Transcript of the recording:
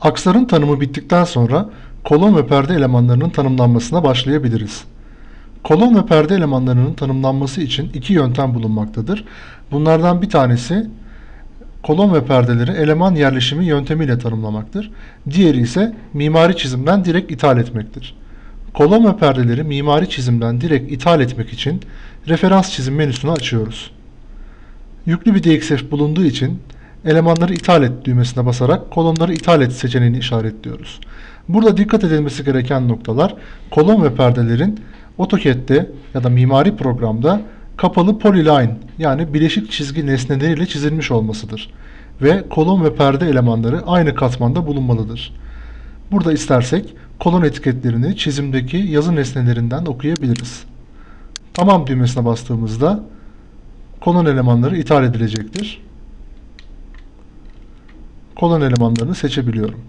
Aksların tanımı bittikten sonra kolon ve perde elemanlarının tanımlanmasına başlayabiliriz. Kolon ve perde elemanlarının tanımlanması için iki yöntem bulunmaktadır. Bunlardan bir tanesi kolon ve perdeleri eleman yerleşimi yöntemiyle tanımlamaktır. Diğeri ise mimari çizimden direkt ithal etmektir. Kolon ve perdeleri mimari çizimden direkt ithal etmek için referans çizim menüsünü açıyoruz. Yüklü bir DXF bulunduğu için elemanları ithal et düğmesine basarak kolonları ithal et seçeneğini işaretliyoruz. Burada dikkat edilmesi gereken noktalar kolon ve perdelerin AutoCAD'de ya da mimari programda kapalı polyline yani bileşik çizgi nesneleriyle çizilmiş olmasıdır. Ve kolon ve perde elemanları aynı katmanda bulunmalıdır. Burada istersek kolon etiketlerini çizimdeki yazı nesnelerinden okuyabiliriz. Tamam düğmesine bastığımızda kolon elemanları ithal edilecektir. Kolon elemanlarını seçebiliyorum.